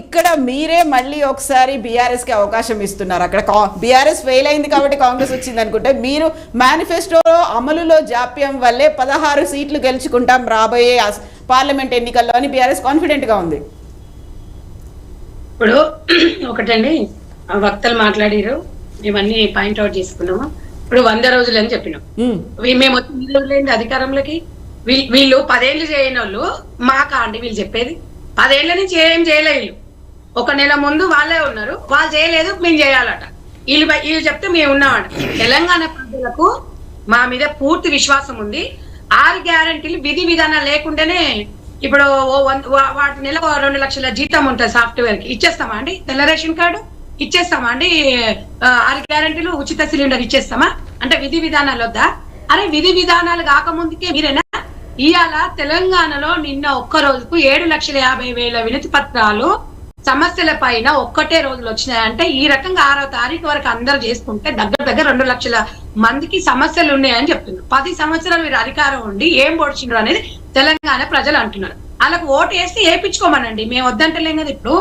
ఇక్కడ మీరే మళ్ళీ ఒకసారి బీఆర్ఎస్కి అవకాశం ఇస్తున్నారు. అక్కడ బీఆర్ఎస్ ఫెయిల్ అయింది కాబట్టి కాంగ్రెస్ వచ్చింది అనుకుంటే మీరు మేనిఫెస్టో అమలులో జాప్యం వల్లే పదహారు సీట్లు గెలుచుకుంటాం రాబోయే పార్లమెంట్ ఎన్నికల్లో అని బీఆర్ఎస్ కాన్ఫిడెంట్గా ఉంది. ఇప్పుడు ఒకటండి వక్తలు మాట్లాడారు. మేమన్నీ పాయింట్ అవుట్ చేసుకున్నాము. ఇప్పుడు వంద రోజులు అని చెప్పినాం. మేము వచ్చి ఎన్ని రోజులైంది అధికారంలోకి? వీళ్ళు పదేళ్ళు చేయని వాళ్ళు మాకా అండి వీళ్ళు చెప్పేది. పదేళ్ళ నుంచి ఏం చేయలే వీళ్ళు. ఒక నెల ముందు వాళ్ళే ఉన్నారు. వాళ్ళు చేయలేదు మేము చేయాలట. వీళ్ళు వీళ్ళు చెప్తే మేము ఉన్నామంట. తెలంగాణ ప్రజలకు మా మీద పూర్తి విశ్వాసం ఉంది. ఆరు గ్యారంటీలు విధి విధానం లేకుండానే ఇప్పుడు వన్- వాటి నెల రెండు లక్షల జీతం ఉంటుంది సాఫ్ట్వేర్కి ఇచ్చేస్తామా అండి? తెల్ల రేషన్ కార్డు ఇచ్చేస్తామా అండి? ఆరు గ్యారంటీలు ఉచిత సిలిండర్ ఇచ్చేస్తామా? అంటే విధి విధానాలు వద్దా? అరే విధి విధానాలు కాకముందుకే మీరేనా? ఇవాళ తెలంగాణలో నిన్న ఒక్క రోజుకు ఏడు లక్షల యాభై వేల వినతి పత్రాలు సమస్యల పైన ఒక్కటే రోజులు వచ్చినాయంటే ఈ రకంగా ఆరో తారీఖు వరకు అందరూ చేసుకుంటే దగ్గర దగ్గర రెండు లక్షల మందికి సమస్యలు ఉన్నాయని చెప్తున్నారు. పది సంవత్సరాలు మీరు అధికారం ఉండి ఏం పొడిచినారు అనేది తెలంగాణ ప్రజలు అంటున్నారు. వాళ్ళకు ఓటు వేస్తే వేయించుకోమనండి మేము వద్దంటలేం కదా ఇప్పుడు.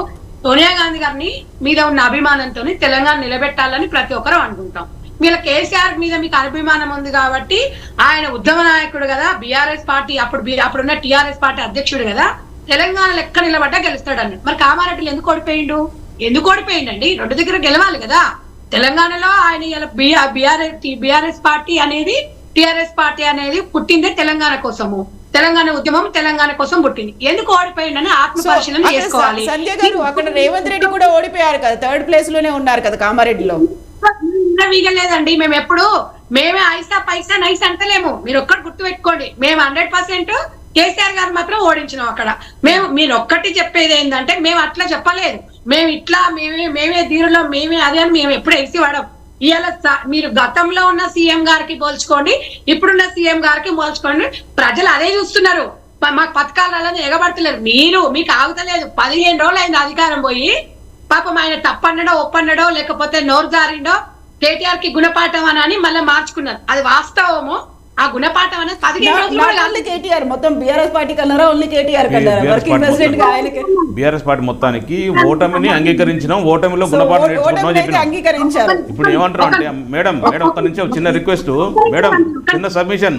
సోనియా గాంధీ గారిని మీద ఉన్న అభిమానంతో తెలంగాణ నిలబెట్టాలని ప్రతి ఒక్కరూ అనుకుంటాం. వీళ్ళ కేసీఆర్ మీద మీకు అభిమానం ఉంది కాబట్టి ఆయన ఉద్యమ నాయకుడు కదా. బీఆర్ఎస్ పార్టీ అప్పుడు అప్పుడున్న టీఆర్ఎస్ పార్టీ అధ్యక్షుడు కదా. తెలంగాణ లెక్క నిలబడ్డా గెలుస్తాడు అన్నట్టు మరి కామారెడ్డిలో ఎందుకు ఓడిపోయిండు? ఎందుకు ఓడిపోయిండండి? రెండు దగ్గర గెలవాలి కదా. తెలంగాణలో ఆయన ఇలా బీఆర్ఎస్ బీఆర్ఎస్ పార్టీ అనేది టిఆర్ఎస్ పార్టీ అనేది పుట్టిందే తెలంగాణ కోసము. తెలంగాణ ఉద్యమం తెలంగాణ కోసం పుట్టింది. ఎందుకు ఓడిపోయిండని ఆత్మ పరిశీలన చేసుకోవాలి. స- సంజయ్ గారు అక్కడ రేవంత్ రెడ్డి కూడా ఓడిపోయారు కదా. థర్డ్ ప్లేస్లోనే ఉన్నారు కదా కామారెడ్డిలో. వీగలేదండి. మేము ఎప్పుడు మేమే ఐసా పైసా నైస్ అంటలేము. మీరు ఒక్కటి గుర్తు పెట్టుకోండి మేము హండ్రెడ్ పర్సెంట్ కేసీఆర్ గారు మాత్రం ఓడించినాం అక్కడ. మేము మీరు ఒక్కటి చెప్పేది ఏంటంటే మేము అట్లా చెప్పలేదు. మేము ఇట్లా మేమే మేమే దీనిలో మేమే అదే అని మేము ఎప్పుడు ఎరిసి వాడం ఇవాళ మీరు గతంలో ఉన్న సీఎం గారికి పోల్చుకోండి ఇప్పుడున్న సీఎం గారికి పోల్చుకోండి ప్రజలు అదే చూస్తున్నారు. మాకు మాకు పథకాలలో ఎగబడతలేరు. మీరు మీకు ఆగుతలేదు. పదిహేను రోజులు అయింది అధికారం పోయి. పాపం ఆయన తప్పన్నడో ఒప్పన్నడో లేకపోతే నోరు జారిండో కేటీఆర్కి గుణపాఠం అని మళ్ళీ మార్చుకున్నారు. అది వాస్తవము. ఆ గుణపాఠం అనేది పదిహేను రోజులు కేటీఆర్ మొత్తం బీఆర్ఎస్ పార్టీ కన్నారా? ఓన్లీ కేటీఆర్ కన్నారా? వర్కింగ్ ప్రెసిడెంట్గా ఆయనకి. బీఆర్ఎస్ పార్టీ మొత్తానికి ఓటమిని అంగీకరించినాం. ఓటమిలో గుణపాఠం చెప్పినాం. అంగీకరించారు. ఇప్పుడు ఏమంటారు అంటే మేడం మేడం ఒక్క నుంచి ఒక చిన్న రిక్వెస్ట్. మేడం చిన్న సబ్మిషన్.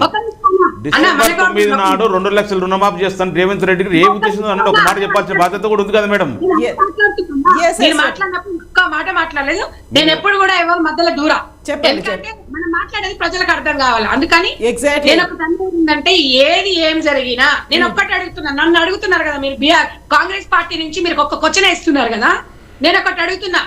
డిసెంబర్ తొమ్మిది నాడు రెండు లక్షల రుణమాఫీ చేస్తాను. రేవంత్ రెడ్డికి ఏ ఉద్దేశం అన్నట్టు ఒక మాట చెప్పాల్సిన బాధ్యత కూడా ఉంది కదా మేడం. మాట్లాడినప్పుడు ఒక్క మాట మాట్లాడలేదు. నేను ఎప్పుడు కూడా ఎవరు మధ్యలో దూరా. చెప్పండి, మనం మాట్లాడేది ప్రజలకు అర్థం కావాలి. అందుకని. నేను ఒకటి ఏంటంటే ఏది ఏం జరిగినా నేను ఒక్కటి అడుగుతున్నా. నన్ను అడుగుతున్నారు కదా మీరు. బీఆర్ కాంగ్రెస్ పార్టీ నుంచి మీరు ఒక్క క్వశ్చన్ ఇస్తున్నారు కదా. నేను ఒకటి అడుగుతున్నా.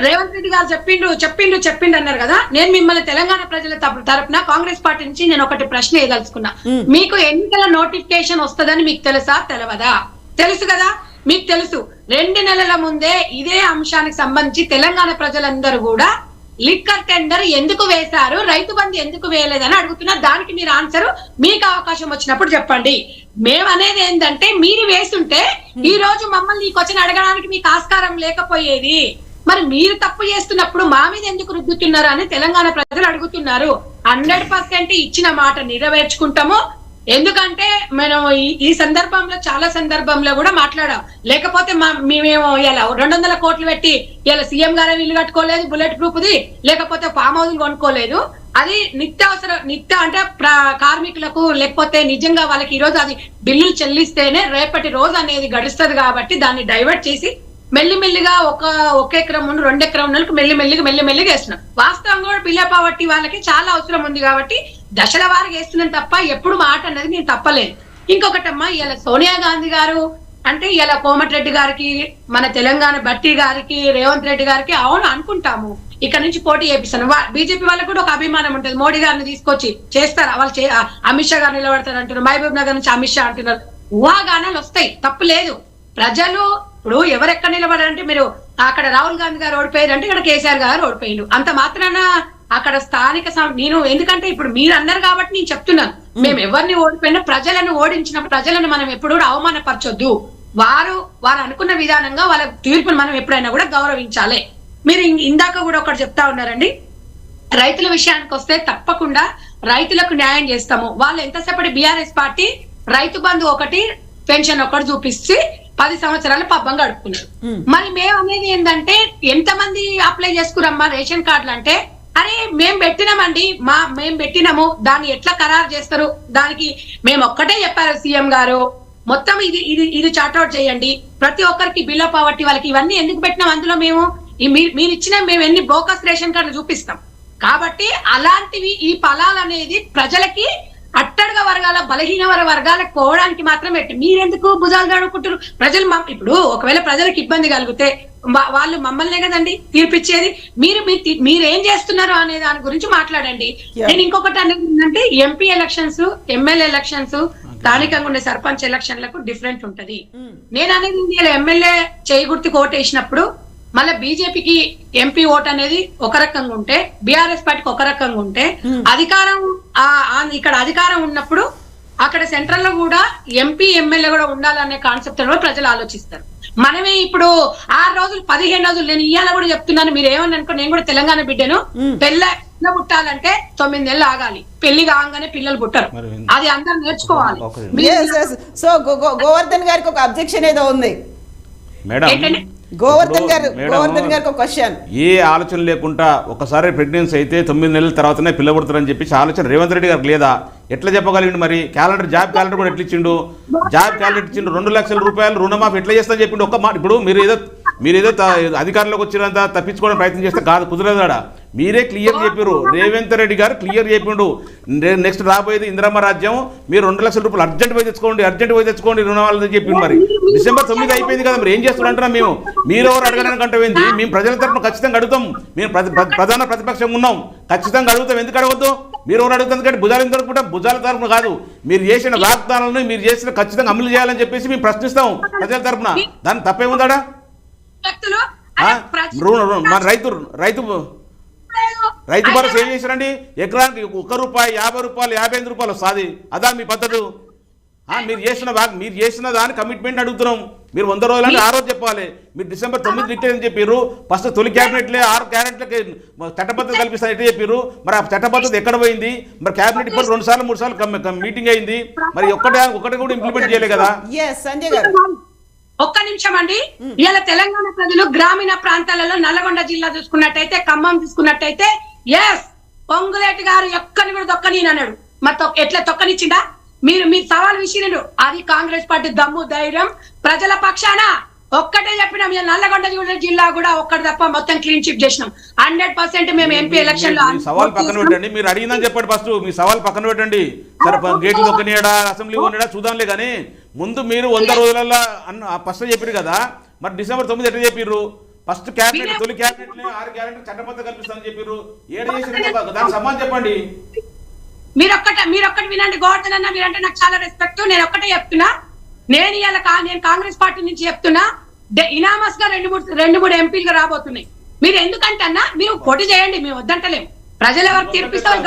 రేవంత్ రెడ్డి గారు చెప్పిండు చెప్పిండు చెప్పిండు అన్నారు కదా? నేను మిమ్మల్ని తెలంగాణ ప్రజల తరపు- తరపున కాంగ్రెస్ పార్టీ నుంచి నేను ఒకటి ప్రశ్న వేయదలుచుకున్నా. మీకు ఎన్నికల నోటిఫికేషన్ వస్తుందని మీకు తెలుసా? తెలవదా? తెలుసు కదా? మీకు తెలుసు. రెండు నెలల ముందే ఇదే అంశానికి సంబంధించి తెలంగాణ ప్రజలందరూ కూడా లిక్కర్ టెండర్ ఎందుకు వేశారు? రైతు బంధు ఎందుకు వేయలేదని అడుగుతున్నా దానికి మీరు ఆన్సర్ మీకు అవకాశం వచ్చినప్పుడు చెప్పండి. మేము అనేది ఏంటంటే మీరు వేస్తుంటే ఈ రోజు మమ్మల్ని ఈ క్వశ్చన్ అడగడానికి మీకు ఆస్కారం లేకపోయేది. మరి మీరు తప్పు చేస్తున్నప్పుడు మా మీద ఎందుకు రుద్దుతున్నారు అని తెలంగాణ ప్రజలు అడుగుతున్నారు. హండ్రెడ్ పర్సెంట్ ఇచ్చిన మాట నెరవేర్చుకుంటాము. ఎందుకంటే మనం ఈ- సందర్భంలో చాలా సందర్భంలో కూడా మాట్లాడాం. లేకపోతే మా మేమేమో ఇలా రెండు వందల కోట్లు పెట్టి ఇలా సీఎం గారే ఇల్లు కట్టుకోలేదు బుల్లెట్ ప్రూఫ్ది లేకపోతే ఫామ్ హౌస్ కొనుక్కోలేదు. అది నిత్యావసర నిత్య అంటే కార్మికులకు లేకపోతే నిజంగా వాళ్ళకి ఈ రోజు అది బిల్లులు చెల్లిస్తేనే రేపటి రోజు అనేది గడుస్తుంది కాబట్టి దాన్ని డైవర్ట్ చేసి మెల్లిమెల్లిగా ఒక ఒక ఎకరం నుండి రెండు ఎకరం నెలకు మెల్లిమెల్లిగా మెల్లిమెల్లిగా వేస్తున్నాం. వాస్తవంగా కూడా పిల్ల పావర్టీ వాళ్ళకి చాలా అవసరం ఉంది కాబట్టి దశల వారికి వేస్తున్నాం తప్ప ఎప్పుడు మాట అనేది నేను తప్పలేదు. ఇంకొకటమ్మా ఇలా సోనియా గాంధీ గారు అంటే ఇలా కోమటిరెడ్డి గారికి మన తెలంగాణ భట్టి గారికి రేవంత్ రెడ్డి గారికి అవును అనుకుంటాము. ఇక్కడ నుంచి పోటీ చేపిస్తాను. బీజేపీ వాళ్ళకి కూడా ఒక అభిమానం ఉంటుంది. మోడీ గారిని తీసుకొచ్చి చేస్తారు? వాళ్ళు చే- అమిత్ షా గారు నిలబడతారు అంటున్నారు. మహబూబ్ నగర్ నుంచి అమిత్ షా అంటున్నారు. ఊహాగానాలు వస్తాయి. తప్పు లేదు. ప్రజలు ఇప్పుడు ఎవరెక్కడ నిలబడారంటే మీరు అక్కడ రాహుల్ గాంధీ గారు ఓడిపోయారు అంటే ఇక్కడ కేసీఆర్ గారు ఓడిపోయారు అంత మాత్రాన అక్కడ స్థానిక నేను ఎందుకంటే ఇప్పుడు మీరు అన్నారు కాబట్టి నేను చెప్తున్నాను. మేము. ఎవరిని ఓడిపోయినా ప్రజలను ఓడించిన ప్రజలను మనం ఎప్పుడు కూడా అవమానపరచొద్దు. వారు వారు అనుకున్న విధానంగా వాళ్ళ తీర్పును మనం ఎప్పుడైనా కూడా గౌరవించాలి. మీరు ఇందాక కూడా ఒకటి చెప్తా ఉన్నారండి. రైతుల విషయానికి వస్తే తప్పకుండా రైతులకు న్యాయం చేస్తాము. వాళ్ళు ఎంతసేపటి బీఆర్ఎస్ పార్టీ రైతు బంధు ఒకటి పెన్షన్ ఒకటి చూపిస్తే పది సంవత్సరాలు పబ్బం గడుపుకున్నారు. మరి మేము అనేది ఏంటంటే ఎంతమంది అప్లై చేసుకురమ్మా రేషన్ కార్డులు అంటే అరే మేము పెట్టినామండి మా మేము పెట్టినాము దాన్ని ఎట్లా ఖరారు చేస్తారు? దానికి మేము ఒక్కటే చెప్పారు సీఎం గారు మొత్తం ఇది ఇది ఇది చార్ట్అవుట్ చేయండి. ప్రతి ఒక్కరికి బిలో పవర్టీ వాళ్ళకి ఇవన్నీ ఎందుకు పెట్టినాం అందులో మేము? మీరు ఇచ్చిన మేము ఎన్ని బోకస్ రేషన్ కార్డులు చూపిస్తాం. కాబట్టి అలాంటివి ఈ ఫలాలు అనేది ప్రజలకి అట్టడుగ వర్గాల బలహీన వర వర్గాలకు పోవడానికి మాత్రం పెట్టి మీరెందుకు భుజాలు గడుపుకుంటారు ప్రజలు ఇప్పుడు ఒకవేళ ప్రజలకు ఇబ్బంది కలిగితే వాళ్ళు మమ్మల్నే కదండి తీర్పిచ్చేది. మీరు మీరు ఏం చేస్తున్నారు అనే దాని గురించి మాట్లాడండి. నేను ఇంకొకటి అనేది ఏంటంటే ఎంపీ ఎలక్షన్స్ ఎమ్మెల్యే ఎలక్షన్స్ స్థానికంగా ఉండే సర్పంచ్ ఎలక్షన్లకు డిఫరెంట్ ఉంటది. నేను అనేది ఎమ్మెల్యే చేయి గుర్తుకు ఓటు వేసినప్పుడు మళ్ళీ బీజేపీకి ఎంపీ ఓట్ అనేది ఒక రకంగా ఉంటే బీఆర్ఎస్ పార్టీకి ఒక రకంగా ఉంటే అధికారం ఆ ఆ ఇక్కడ అధికారం ఉన్నప్పుడు అక్కడ సెంట్రల్లో కూడా ఎంపీ ఎమ్మెల్యే కూడా ఉండాలనే కాన్సెప్ట్ కూడా ప్రజలు ఆలోచిస్తారు. మనమే ఇప్పుడు ఆరు రోజులు పదిహేను రోజులు నేను ఇయ్యాల కూడా చెప్తున్నాను మీరు ఏమని అనుకో నేను కూడా తెలంగాణ బిడ్డను. పెళ్ళ పిల్ల పుట్టాలంటే తొమ్మిది నెలలు ఆగాలి. పెళ్ళి కాగానే పిల్లలు పుట్టరు. అది అందరు నేర్చుకోవాలి. సో గోవర్ధన్ గారికి ఒక అబ్జెక్షన్ ఏదో ఉంది. మేడం ఏంటండి? గోవర్ధన్ గారు గోవర్ధన్ గారికి ఒక క్వశ్చన్ ఏ ఆలోచన లేకుండా ఒకసారి ప్రెగ్నెన్సీ అయితే తొమ్మిది నెలల తర్వాతనే పిల్ల పుడతారని చెప్పేసి ఆలోచన రేవంత్ రెడ్డి గారికి లేదా? ఎట్లా చెప్పగలిగిండు మరి? క్యాలెండర్ జాబ్ క్యాలెండర్ కూడా ఎట్లా ఇచ్చిండు జాబ్ క్యాలెండర్ ఇచ్చిండు రెండు లక్షల రూపాయలు రుణమాఫీ ఎట్లా చేస్తా చెప్పిండు. ఒక్క మాట ఇప్పుడు మీరు ఏదో మీరు ఏదో అధికారంలోకి వచ్చినంత తప్పించుకోవడం ప్రయత్నం చేస్తే కాదు కుదరదు ఆడ మీరే క్లియర్ చెప్పారు రేవంత్ రెడ్డి గారు క్లియర్ చెప్పిండు నెక్స్ట్ రాబోయేది ఇందిరమ్మ రాజ్యం మీరు రెండు లక్షల రూపాయలు అర్జెంట్ పోయి తెచ్చుకోండి అర్జెంట్ పోయి తెచ్చుకోండి రుణాలని చెప్పిండు మరి. డిసెంబర్ తొమ్మిది అయిపోయింది కదా మరి ఏం చేస్తున్నారు మేము? మీరు అడగడానికి అంటే ఏంది మేము ప్రజల తరఫున ఖచ్చితంగా అడుగుతాం. మేము ప్ర- ప్రధాన ప్రతిపక్షంగా ఉన్నాం. ఖచ్చితంగా అడుగుతాం. ఎందుకు అడగద్దు? మీరు ఎవరు అడుగుతాం ఎందుకంటే భుజాలు ఎందుకు అనుకుంటాం భుజాల తరపున కాదు. మీరు చేసిన వాగ్దానాలను మీరు చేసిన ఖచ్చితంగా అమలు చేయాలని చెప్పేసి మేము ప్రశ్నిస్తాం ప్రజల తరపున. దాని తప్పేముందాడా? మన రైతు రైతు. రైతు భరోసా ఏం చేశారండి ఎకరానికి ఒక్క రూపాయి యాభై రూపాయలు యాభై ఎనిమిది రూపాయలు వస్తుంది. అదా మీ పద్ధతి? మీరు చేసిన మీరు చేసిన దాని కమిట్మెంట్ అడుగుతున్నాం. మీరు వంద రోజులని ఆ రోజు చెప్పాలి. మీరు డిసెంబర్ తొమ్మిది డిక్టేర్ అని చెప్పారు ఫస్ట్ తొలి క్యాబినెట్లే ఆరు క్యాబినెట్లకి చట్టబద్ధత కల్పిస్తాను ఎట్లా చెప్పారు మరి ఆ చట్టబద్ధత ఎక్కడ పోయింది? మరి క్యాబినెట్ ఇప్పుడు రెండు సార్లు మూడు సార్లు మీటింగ్ అయింది. మరి ఒక్కటే ఒక్కటి కూడా ఇంప్లిమెంట్ చేయలే కదా? సంజయ్ గారు. ఒక్క నిమిషం అండి. ఇవాళ తెలంగాణ ప్రజలు గ్రామీణ ప్రాంతాలలో నల్గొండ జిల్లా చూసుకున్నట్టయితే ఖమ్మం చూసుకున్నట్టయితే ఎస్ పొంగులేటి గారు ఎక్కని కూడా తొక్కని అన్నాడు. మరి ఎట్లా తొక్కనిచ్చిందా? మీరు మీరు సవాల్ విసిరిరు అది కాంగ్రెస్ పార్టీ దమ్ము ధైర్యం. ప్రజల పక్షాన ఒక్కటే చెప్పినాం ఇవాళ నల్లగొండ జిల్లా- కూడా ఒక్కటి తప్ప మొత్తం క్లీన్ చిప్ చేసినాం. హండ్రెడ్ పర్సెంట్ మేము ఎంపీ ఎలక్షన్లో మీ సవాల్ పక్కన పెట్టండి. మీరు అడిగిందని చెప్పండి ఫస్ట్. మీ సవాల్ పక్కన పెట్టండి. సరే గేట్లు దొక్కనియడా? అసెంబ్లీ కొనియడా చూద్దాంలే కానీ ముందు మీరు వంద రోజులలో అన్న ఫస్ట్ చెప్పారు కదా. మరి డిసెంబర్ తొమ్మిది ఎట్లా చెప్పారు ఫస్ట్ క్యాబినెట్ తొలి క్యాబినెట్ ఆరు క్యాబినెట్ చట్టబద్ధ కల్పిస్తామని చెప్పారు ఏడ చేసిన దానికి సమాధానం చెప్పండి. మీరొక్కట మీరొక్కటి వినండి గోవర్ధన్ అన్న మీరంటే నాకు చాలా రెస్పెక్ట్ నేను ఒక్కటే చెప్తున్నా. నేను కా- నేను కాంగ్రెస్ పార్టీ నుంచి చెప్తున్నా. ఇనామస్గా రెండు మూడు రెండు మూడు ఎంపీలుగా రాబోతున్నాయి. మీరు ఎందుకంటే అన్న మీరు పోటీ చేయండి మేము వద్దంటలేము ప్రజలు ఎవరు తీర్పిస్తారు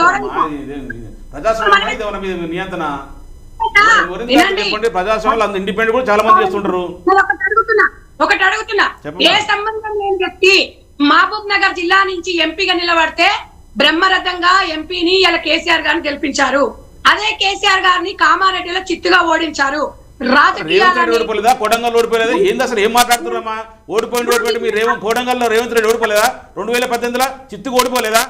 ప్రజాస్వామ్యం ఇండిపెండెంట్ కూడా చాలా మంది చేస్తుంటారు. ఒకటి అడుగుతున్నా. ఒకటి అడుగుతున్నా. ఏ సంబంధం లేని వ్యక్తి మహబూబ్ నగర్ జిల్లా నుంచి ఎంపీగా నిలబడితే బ్రహ్మరథంగా ఎంపీని ఇలా కేసీఆర్ గారిని గెలిపించారు. అదే కేసీఆర్ గారిని కామారెడ్డిలో చిత్తుగా ఓడించారు. రేవంత్ ఓడిపోలేదా? కొడంగల్ ఓడిపోలేదా? ఏంది అసలు ఏం మాట్లాడుతున్నారమ్మా? ఓడిపోయింది ఓడిపోయింది మీరు రేవంత్ కొడంగల్లో రేవంత్ రెడ్డి ఓడిపోలేదా? రెండు వేల పద్దెనిమిదిలో చిత్తుకు ఓడిపోలేదా?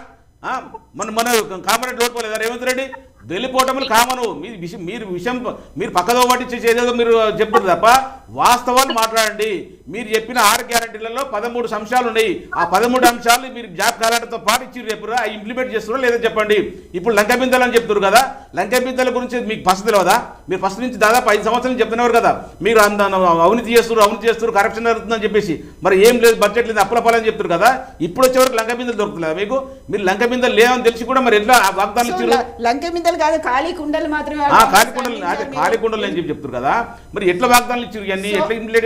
మన మన కామారెడ్డి ఓడిపోలేదా రేవంత్ రెడ్డి? వెళ్ళిపోవటములు కామను. మీరు విషయం మీరు విషయం మీరు పక్కదో పట్టించి ఏదేదో మీరు చెప్తారు తప్ప వాస్తవాలు మాట్లాడండి. మీరు చెప్పిన ఆరు గ్యారంటీలలో పదమూడు అంశాలు ఉన్నాయి. ఆ పదమూడు అంశాలు మీరు జాబ్ క్యాలెండర్తో పాటు ఇచ్చి అవి ఇంప్లిమెంట్ చేస్తున్నారో లేదో చెప్పండి. ఇప్పుడు లంక బిందెలు అని చెప్తారు కదా లంక బిందెల గురించి మీకు ఫస్ట్ తెలియదా మీరు ఫస్ట్ నుంచి దాదాపు ఐదు సంవత్సరాలు చెప్తున్నారు కదా మీరు అవినీతి చేస్తారు అవినీతి చేస్తారు కరప్షన్ జరుగుతుందని చెప్పేసి. మరి ఏం లేదు బడ్జెట్ లేదు అప్పుల పాలని చెప్తారు కదా ఇప్పుడు వచ్చే వరకు లంక బిందెలు దొరుకుతుందా మీకు? మీరు లంక బిందెలు లేవని తెలిసి కూడా మరి ఎట్లా వాగ్దానం ఇచ్చారు? లంక మిందలు కాదు ఖాళీ కుండలు మాత్రమే ఆ ఖాళీ కుండలు అదే ఖాళీ కుండలు అని చెప్పి చెప్తారు కదా. మరి ఎట్లా వాగ్దానాలు ఇచ్చారు ఇవన్నీ? ఎట్లా ఇంప్లిమెంట్